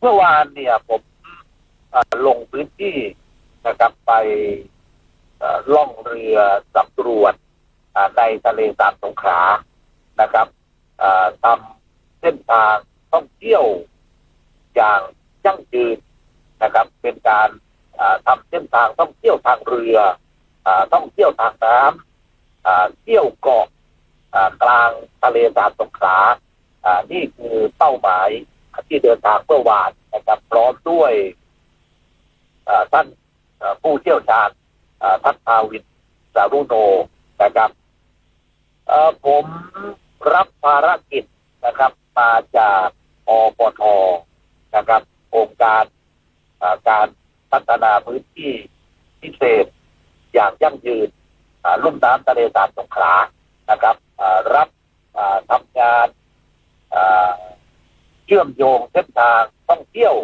เมื่อวานเนี่ยผมลงพื้นที่นะครับไปล่องเรือสำรวจในทะเลสาบสงขลานะครับทำเส้นทางท่องเที่ยวอย่างยั่งยืนนะครับ เป็นการทำเส้นทางท่องเที่ยวทางเรืออท่องเที่ยวทางน้ำเที่ยวเกาะกลางทะเลสาบสงขลานี่คือเป้าหมาย ที่เดินทางเมื่อวานนะครับพร้อมด้วยท่านผู้เชี่ยวชาญเอ่อทัศภาวินสารุโนนะครับผมรับภารกิจนะครับ มาจากอปทนะครับองค์การการพัฒนาพื้นที่พิเศษ อย่างยั่งยืนลุ่มน้ำทะเลสาบสงขลานะครับรับทำงานอ เชื่อมโยงเส้นทางท่องเที่ยว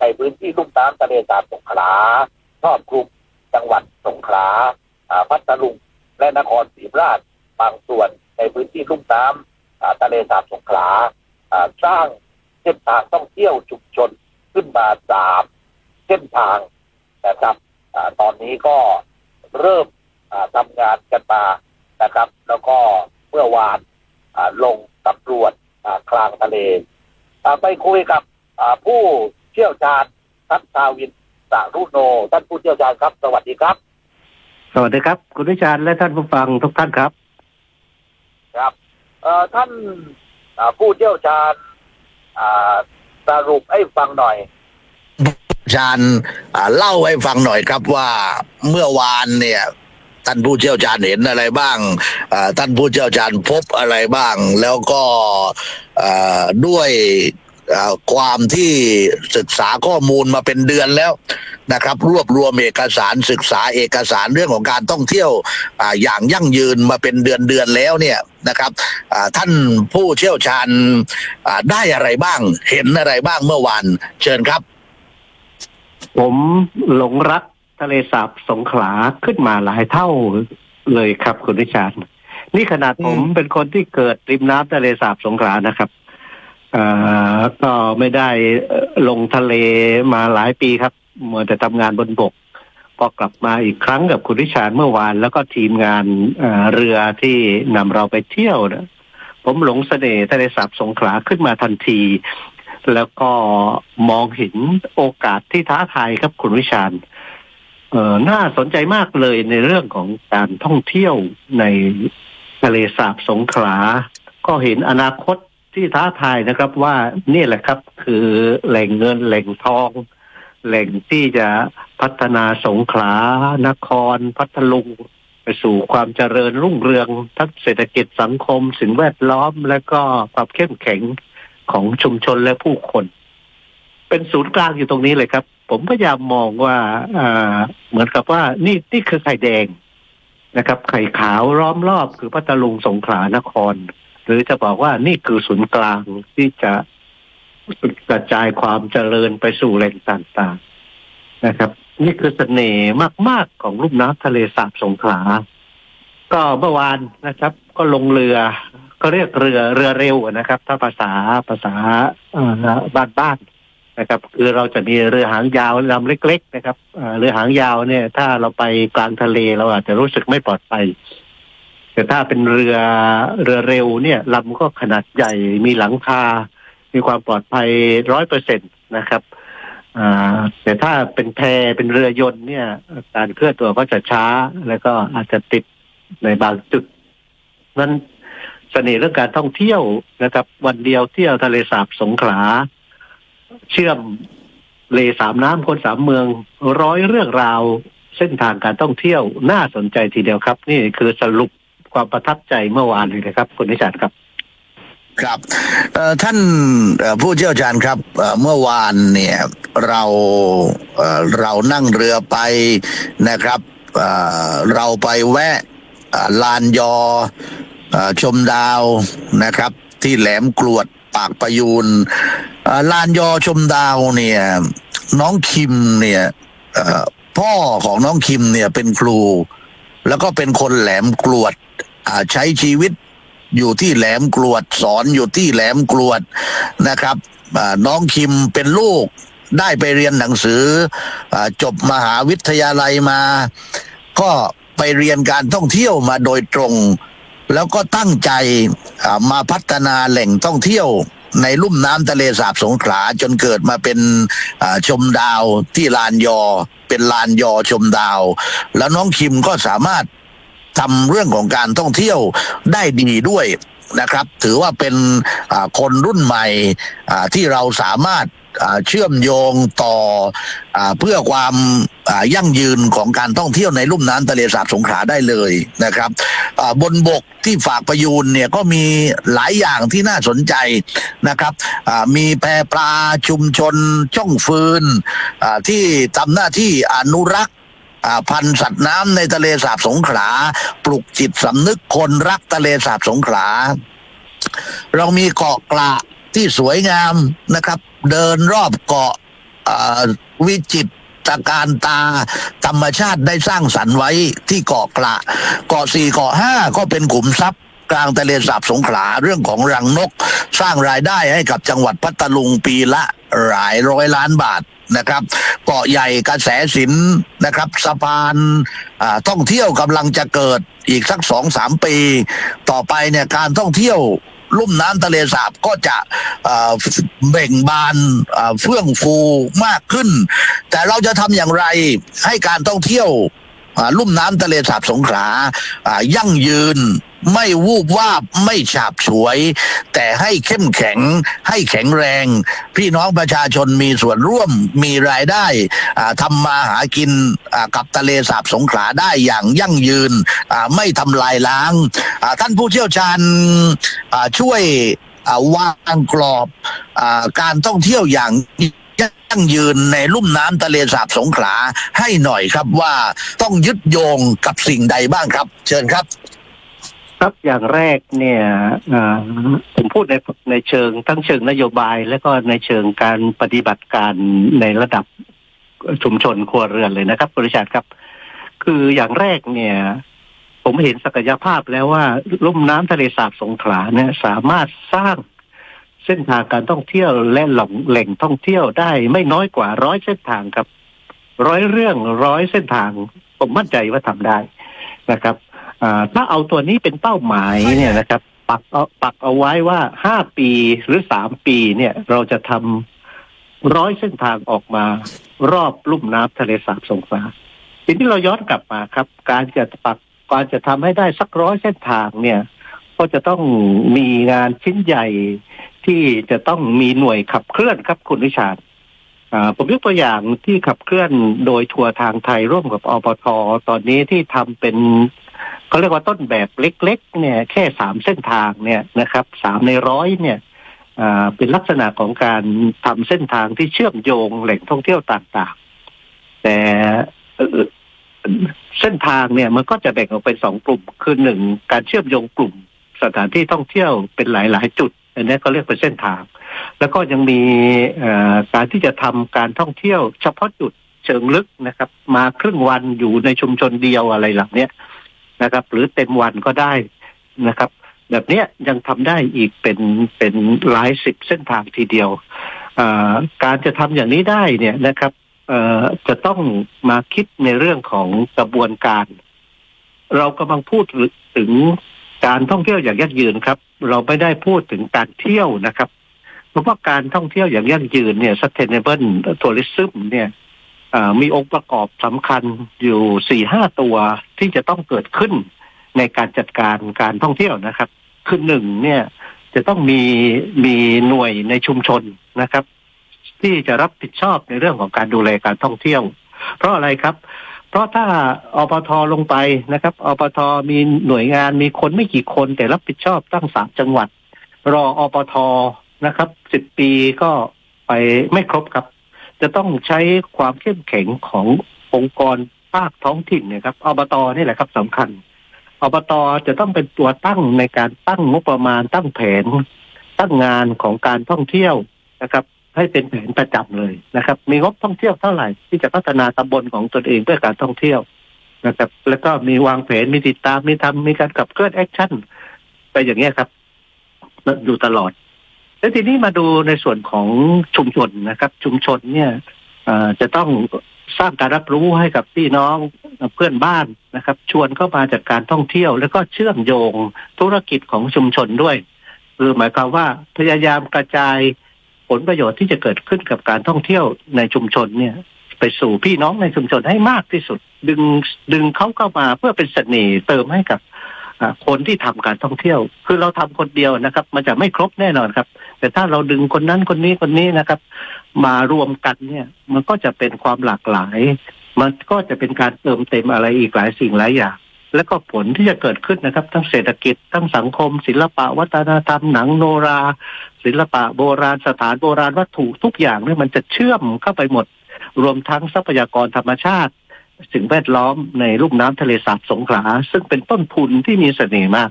ในพื้นที่ลุ่มน้ำทะเลสาบสงขลาครอบคลุมจังหวัดสงขลาพัทลุงและนครศรีธรรมราชบางส่วนในพื้นที่ลุ่มน้ำทะเลสาบสงขลาสร้างเส้นทางท่องเที่ยวชุมชนขึ้นมาสามเส้นทางนะครับอตอนนี้ก็เริ่มทำงานกันมานะครับ แล้วก็เมื่อวานลงสำรวจอ่ากลางทะเล ไปคุยกับอ่าผู้เชี่ยวชาญทัศนาวินสารุโน ท่านผู้เชี่ยวชาญครับ สวัสดีครับ สวัสดีครับ คุณวิชาญและท่านผู้ฟังทุกท่านครับ ครับเอ่อท่านอ่าผู้เชี่ยวชาญอ่าสรุปให้ฟังหน่อยอาจารย์อ่าเล่าให้ฟังหน่อยครับว่าเมื่อวานเนี่ย ท่านผู้เชี่ยวชาญเห็นอะไรบ้างท่านผู้เชี่ยวชาญพบอะไรบ้าง แล้วก็ด้วยความที่ศึกษาข้อมูลมาเป็นเดือนแล้วนะครับ รวบรวมเอกสารศึกษาเอกสารเรื่องของการท่องเที่ยวออย่างยั่งยืนมาเป็นเดือนเดือนแล้วเนี่ยนะครับท่านผู้เชี่ยวชาญได้อะไรบ้าง เห็นอะไรบ้างเมื่อวานเชิญครับ ผมหลงรัก ทะเลสาบสงขลาขึ้นมาหลายเท่าเลยครับคุณวิชาญนี่ขนาดผมอืมเป็นคนที่เกิดริมน้ำทะเลสาบสงขลานะครับเอ่อก็ไม่ได้เอ่อลงทะเลมาหลายปีครับมัวแต่ทำงานบนบก พอกลับมาอีกครั้งกับคุณวิชาญเมื่อวาน แล้วก็ทีมงานเอ่อเรือที่นำเราไปเที่ยวนะผมหลงเสน่ห์ทะเลสาบสงขลาขึ้นมาทันที แล้วก็มองเห็นโอกาสที่ท้าทายครับคุณวิชาญ เออน่าสนใจมากเลยในเรื่องของการท่องเที่ยวในทะเลสาบสงขลา ก็เห็นอนาคตที่ท้าทายนะครับว่านี่แหละครับคือแหล่งเงินแหล่งทอง แหล่งที่จะพัฒนาสงขลานคร พัทลุงไปสู่ความเจริญรุ่งเรืองทั้งเศรษฐกิจสังคม สิ่งแวดล้อมและก็ความเข้มแข็งของชุมชนและผู้คน เป็นศูนย์กลางอยู่ตรงนี้เลยครับ ผมพยายามมองว่าเหมือนกับว่านี่นี่คือไข่แดงนะครับ ไข่ขาวล้อมรอบคือพัทลุงสงขลานคร หรือจะบอกว่านี่คือศูนย์กลางที่จะกระจายความเจริญไปสู่แหล่งต่างๆนะครับ นี่คือเสน่ห์มาก ๆ ของลุ่มน้ำทะเลสาบสงขลา ก็เมื่อวานนะครับ ก็ลงเรือก็เรียกเรือเรือเร็วนะครับ ถ้าภาษาภาษาบ้านบ้านๆ นะครับคือเราจะมีเรือหางยาวลำเล็ก ๆ นะครับเรือหางยาวเนี่ย ถ้าเราไปกลางทะเลเราอาจจะรู้สึกไม่ปลอดภัยแต่ถ้าเป็นเรือเรือเร็วเนี่ยลำก็ขนาดใหญ่มีหลังคา มีความปลอดภัยร้อยเปอร์เซ็นตนะครับแต่ถ้าเป็นแพเป็นเรือยนต์เนี่ย การเคลื่อนตัวก็จะช้าแล้วก็อาจจะติดในบางจุดนั้นเสน่ห์เรื่องการท่องเที่ยวนะครับ วันเดียวเที่ยวทะเลสาบสงขลา เชื่อมเลสามน้ำคนสามเมือง ร้อยเรื่องราวเส้นทางการท่องเที่ยวน่าสนใจทีเดียวครับ นี่คือสรุปความประทับใจเมื่อวานเลยนะครับ คุณนิชารครับ ครับท่านผู้เชี่ยวชาญครับเมื่อวานเนี่ย เราเรานั่งเรือไปนะครับเราไปแวะลานยอชมดาวนะครับ ที่แหลมกรวด ปากประยูนลานยอชมดาวเนี่ย น้องคิมเนี่ยพ่อของน้องคิมเนี่ยเป็นครู แล้วก็เป็นคนแหลมกรวดใช้ชีวิตอยู่ที่แหลมกรวด สอนอยู่ที่แหลมกรวดนะครับน้องคิมเป็นลูกได้ไปเรียนหนังสืออจบมหาวิทยาลัยมา ก็ไปเรียนการท่องเที่ยวมาโดยตรง แล้วก็ตั้งใจ มาพัฒนาแหล่งท่องเที่ยวในลุ่มน้ำทะเลสาบสงขลาจนเกิดมาเป็นชมดาวที่ลานยอ เป็นลานยอชมดาว แล้วน้องคิมก็สามารถทำเรื่องของการท่องเที่ยวได้ดีด้วยนะครับ ถือว่าเป็นคนรุ่นใหม่ที่เราสามารถ เชื่อมโยงต่ออเพื่อความยั่งยืนของการท่องเที่ยวในลุ่มน้ำทะเลสาบสงขลาได้เลยนะครับบนบกที่ฝากประยูนเนี่ยก็มีหลายอย่างที่น่าสนใจนะครับมีแพปลาชุมชนช่องฟืนที่ทำหน้าที่อนุรักษ์พันธ์สัตว์น้ำในทะเลสาบสงขลา ปลุกจิตสำนึกคนรักทะเลสาบสงขลา เรามีเกาะกระ ที่สวยงามนะครับ เดินรอบเกาะวิจิตรการตาธรรมชาติได้สร้างสรรค์ไว้ที่เกาะกระเกาะสี่เกาะห้าก็เป็นขุมทรัพย์กลางทะเลสาบสงขลาเรื่องของรังนก สร้างรายได้ให้กับจังหวัดพัทลุงปีละหลายร้อยล้านบาทนะครับ เกาะใหญ่กระแสสินนะครับสะพานท่องเที่ยวกำลังจะเกิดอีกสักสองสามปี ต่อไปเนี่ยการท่องเที่ยว ลุ่มน้ำทะเลสาบก็จะเบ่งบานเฟื่องฟูมากขึ้น แต่เราจะทำอย่างไรให้การท่องเที่ยวลุ่มน้ำทะเลสาบสงขลายั่งยืน ไม่วูบวาบไม่ฉาบฉวย แต่ให้เข้มแข็งให้แข็งแรง พี่น้องประชาชนมีส่วนร่วมมีรายได้ทำมาหากินกับทะเลสาบสงขลาได้อย่างยั่งยืนไม่ทำลายล้าง ท่านผู้เชี่ยวชาญช่วยอ่าวางกรอบอการท่องเที่ยวอย่างยั่งยืนในลุ่มน้ำทะเลสาบสงขลาให้หน่อยครับว่าต้องยึดโยงกับสิ่งใดบ้างครับ เชิญครับ ครับอย่างแรกเนี่ยผมพูดในในเชิงทั้งเชิงนโยบาย และก็ในเชิงการปฏิบัติการในระดับชุมชนครัวเรือนเลยนะครับบริษัทครับ คืออย่างแรกเนี่ย ผมเห็นศักยภาพแล้วว่าลุ่มน้ำทะเลสาบสงขลาเนี่ย สามารถสร้างเส้นทางการท่องเที่ยวและหล่องแหล่งท่องเที่ยวได้ไม่น้อยกว่าร้อยเส้นทางครับร้อยเรื่องร้อยเส้นทาง ผมมั่นใจว่าทำได้นะครับ ถ้าเอาตัวนี้เป็นเป้าหมายเนี่ยนะครับ ปักเอาปักเอาไว้ว่าห้าปีหรือสามปีเนี่ย เราจะทำร้อยเส้นทางออกมารอบลุ่มน้ำทะเลสาบสงขลาทีนี้เราย้อนกลับมาครับ การจะปักการจะทำให้ได้สักร้อยเส้นทางเนี่ย ก็จะต้องมีงานชิ้นใหญ่ที่จะต้องมีหน่วยขับเคลื่อนครับคุณวิชาญอ่าผมยกตัวอย่างที่ขับเคลื่อนโดยทัวร์ทางไทยร่วมกับอปทตอนนี้ที่ทำเป็น เขาเรียกว่าต้นแบบเล็ก ๆ เนี่ย แค่สามเส้นทางเนี่ยนะครับสามในร้อยเนี่ยเป็นลักษณะของการทำเส้นทางที่เชื่อมโยงแหล่งท่องเที่ยวต่างๆ แต่เส้นทางเนี่ยมันก็จะแบ่งออกเป็นสองกลุ่ม คือหนึ่งการเชื่อมโยงกลุ่มสถานที่ท่องเที่ยวเป็นหลายๆจุด อันนี้ก็เรียกเป็นเส้นทาง แล้วก็ยังมีการที่จะทำการท่องเที่ยวเฉพาะจุดเชิงลึกนะครับ มาครึ่งวันอยู่ในชุมชนเดียวอะไรหลังเนี้ย นะครับ หรือเต็มวันก็ได้นะครับ แบบเนี้ยยังทำได้อีกเป็นเป็นหลายสิบเส้นทางทีเดียวอการจะทำอย่างนี้ได้เนี่ยนะครับเออจะต้องมาคิดในเรื่องของกระบวนการ เรากำลังพูดถึงการท่องเที่ยวอย่างยั่งยืนครับ เราไม่ได้พูดถึงการเที่ยวนะครับ เพราะว่าการท่องเที่ยวอย่างยั่งยืนเนี่ย sustainable tourism เนี่ย มีองค์ประกอบสำคัญอยู่สี่ห้าตัวที่จะต้องเกิดขึ้นในการจัดการการท่องเที่ยวนะครับ คือหนึ่งเนี่ยจะต้องมีมีหน่วยในชุมชนนะครับ ที่จะรับผิดชอบในเรื่องของการดูแลการท่องเที่ยว เพราะอะไรครับ เพราะถ้าอปทลงไปนะครับอปทมีหน่วยงานมีคนไม่กี่คนแต่รับผิดชอบตั้งสามจังหวัด รออปทนะครับสิบปีก็ไปไม่ครบครับ จะต้องใช้ความเข้มแข็งขององค์กรภาคท้องถิ่นนี่ยครับอบตนี่แหละครับสำคัญอบตจะต้องเป็นตัวตั้งในการตั้งงบประมาณตั้งแผน ตั้งงานของการท่องเที่ยวนะครับ ให้เป็นแผนประจำเลยนะครับ มีงบท่องเที่ยวเท่าไหร่ ที่จะพัฒนาตำบลของตนเองเพื่อการท่องเที่ยวนะครับ แล้วก็มีวางแผนมีติดตามมีทำมีการขับเคลื่อนแอคชั่นไปอย่างเงี้ยครับ อยู่ตลอด แล้วทีนี้มาดูในส่วนของชุมชนนะครับ ชุมชนเนี่ยจะต้องสร้างการรับรู้ให้กับพี่น้องเพื่อนบ้านนะครับ ชวนเข้ามาจากการท่องเที่ยว แล้วก็เชื่อมโยงธุรกิจของชุมชนด้วยคือหมายความว่าพยายามกระจายผลประโยชน์ที่จะเกิดขึ้นกับการท่องเที่ยวในชุมชนเนี่ย ไปสู่พี่น้องในชุมชนให้มากที่สุด ดึงดึงเขาเข้ามาเพื่อเป็นเสน่ห์เติมให้กับ คนที่ทำการท่องเที่ยว คือเราทำคนเดียวนะครับ มันจะไม่ครบแน่นอนครับ แต่ถ้าเราดึงคนนั้นคนนี้คนนี้นะครับ มารวมกันเนี่ย มันก็จะเป็นความหลากหลาย มันก็จะเป็นการเติมเต็มอะไรอีกหลายสิ่งหลายอย่างแล้วก็ผลที่จะเกิดขึ้นนะครับ ทั้งเศรษฐกิจทั้งสังคม ศิลปะวัฒนธรรมหนังโนรา ศิลปะโบราณสถานโบราณวัตถุทุกอย่างเนี่ยมันจะเชื่อมเข้าไปหมด รวมทั้งทรัพยากรธรรมชาติ สิ่งแวดล้อมในลุ่มน้ำทะเลสาบสงขลาซึ่งเป็นต้นทุนที่มีเสน่ห์มาก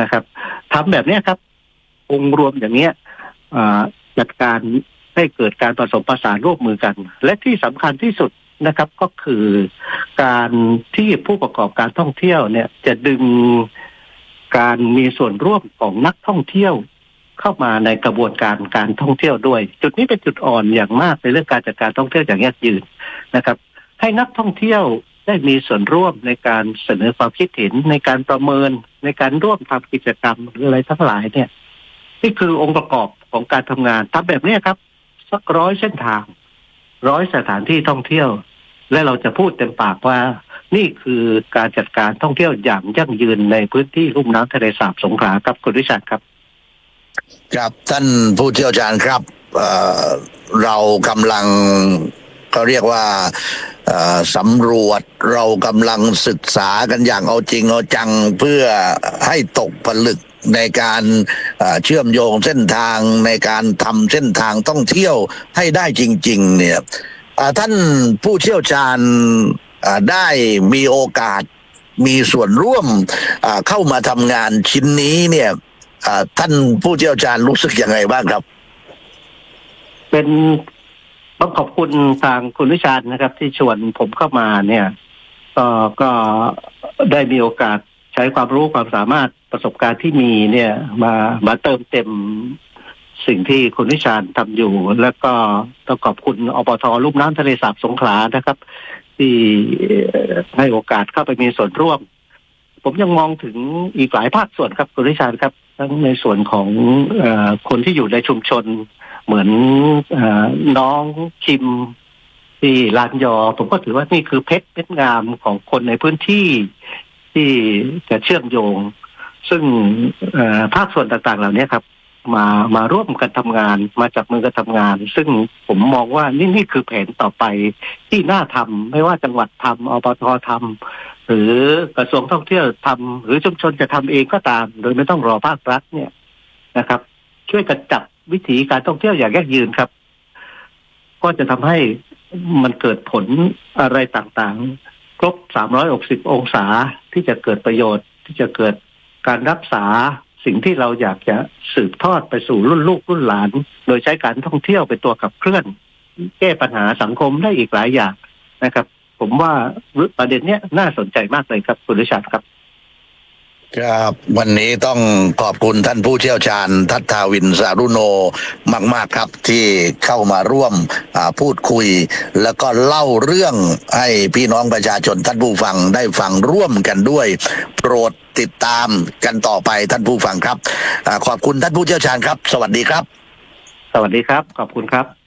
นะครับทำแบบเนี้ยครับ องค์รวมอย่างเนี้ยจัดการให้เกิดการผสมผสานร่วมมือกัน และที่สำคัญที่สุดนะครับ ก็คือการที่ผู้ประกอบการท่องเที่ยวเนี่ย จะดึงการมีส่วนร่วมของนักท่องเที่ยวเข้ามาในกระบวนการการท่องเที่ยวด้วย จุดนี้เป็นจุดอ่อนอย่างมากในเรื่องการจัดการท่องเที่ยวอย่างยั่งยืนนะครับ ให้นักท่องเที่ยวได้มีส่วนร่วมในการเสนอความคิดเห็นในการประเมินในการร่วมทำกิจกรรมหรืออะไรทั้งหลายเนี่ย นี่คือองค์ประกอบของการทำงานทำแบบนี้ครับ สักร้อยเส้นทางร้อยสถานที่ท่องเที่ยว และเราจะพูดเต็มปากว่า นี่คือการจัดการท่องเที่ยวอย่างยั่งยืนในพื้นที่ลุ่มน้ำทะเลสาบสงขลาครับคุณวิชาครับ ครับท่านผู้เชี่ยวชาญครับเเรากำลัง เขาเรียกว่าสำรวจเรากำลังศึกษากันอย่างเอาจริงเอาจังเพื่อให้ตกผลึกในการเชื่อมโยงเส้นทางในการทำเส้นทางท่องเที่ยวให้ได้จริง ๆ เนี่ยท่านผู้เชี่ยวชาญได้มีโอกาสมีส่วนร่วมเข้ามาทำงานชิ้นนี้เนี่ยท่านผู้เชี่ยวชาญรู้สึกยังไงบ้างครับ เป็น ต้องขอบคุณทางคุณวิชาญนะครับ ที่ชวนผมเข้ามาเนี่ยก็ก็ได้มีโอกาสใช้ความรู้ความสามารถประสบการณ์ที่มีเนี่ยมามาเติมเต็มสิ่งที่คุณวิชาญทำอยู่ แล้วก็ต้องขอบคุณอปทลุ่มน้ำทะเลสาบสงขลานะครับ ที่ให้โอกาสเข้าไปมีส่วนร่วม ผมยังมองถึงอีกหลายภาคส่วนครับคุณริชาครับ ทั้งในส่วนของอคนที่อยู่ในชุมชน เหมือนอน้องคิมที่ลานยอ ผมก็ถือว่านี่คือเพชรเพชรงามของคนในพื้นที่ที่จะเชื่อมโยง ซึ่งภาคส่วนต่างๆ เหล่านี้ครับ มามาร่วมกันทำงาน มาจับมือกันทำงาน ซึ่งผมมองว่านี่นี่คือแผนต่อไปที่น่าทำไม่ว่าจังหวัดทำอบตทำหรือกระทรวงท่องเที่ยวทำหรือชุมชนจะทำเองก็ตาม โดยไม่ต้องรอภาครัฐเนี่ยนะครับ ช่วยกันจับวิถีการท่องเที่ยวอย่างยั่งยืนครับ ก็จะทำให้มันเกิดผลอะไรต่างๆ ครบ 360 องศาที่จะเกิดประโยชน์ที่จะเกิดการรักษา สิ่งที่เราอยากจะสืบทอดไปสู่รุ่นลูกรุ่นหลาน โดยใช้การท่องเที่ยวเป็นตัวขับเคลื่อน แก้ปัญหาสังคมได้อีกหลายอย่างนะครับ ผมว่าประเด็นเนี้ยน่าสนใจมากเลยครับคุณริชาร์ดครับ ครับวันนี้ต้องขอบคุณท่านผู้เชี่ยวชาญ ทัตทาวินสารุโนมาก ๆ ครับที่เข้ามาร่วมพูดคุย แล้วก็เล่าเรื่องให้พี่น้องประชาชนท่านผู้ฟังได้ฟังร่วมกันด้วย โปรดติดตามกันต่อไปท่านผู้ฟังครับอขอบคุณท่านผู้เชี่ยวชาญครับ สวัสดีครับ สวัสดีครับ ขอบคุณครับ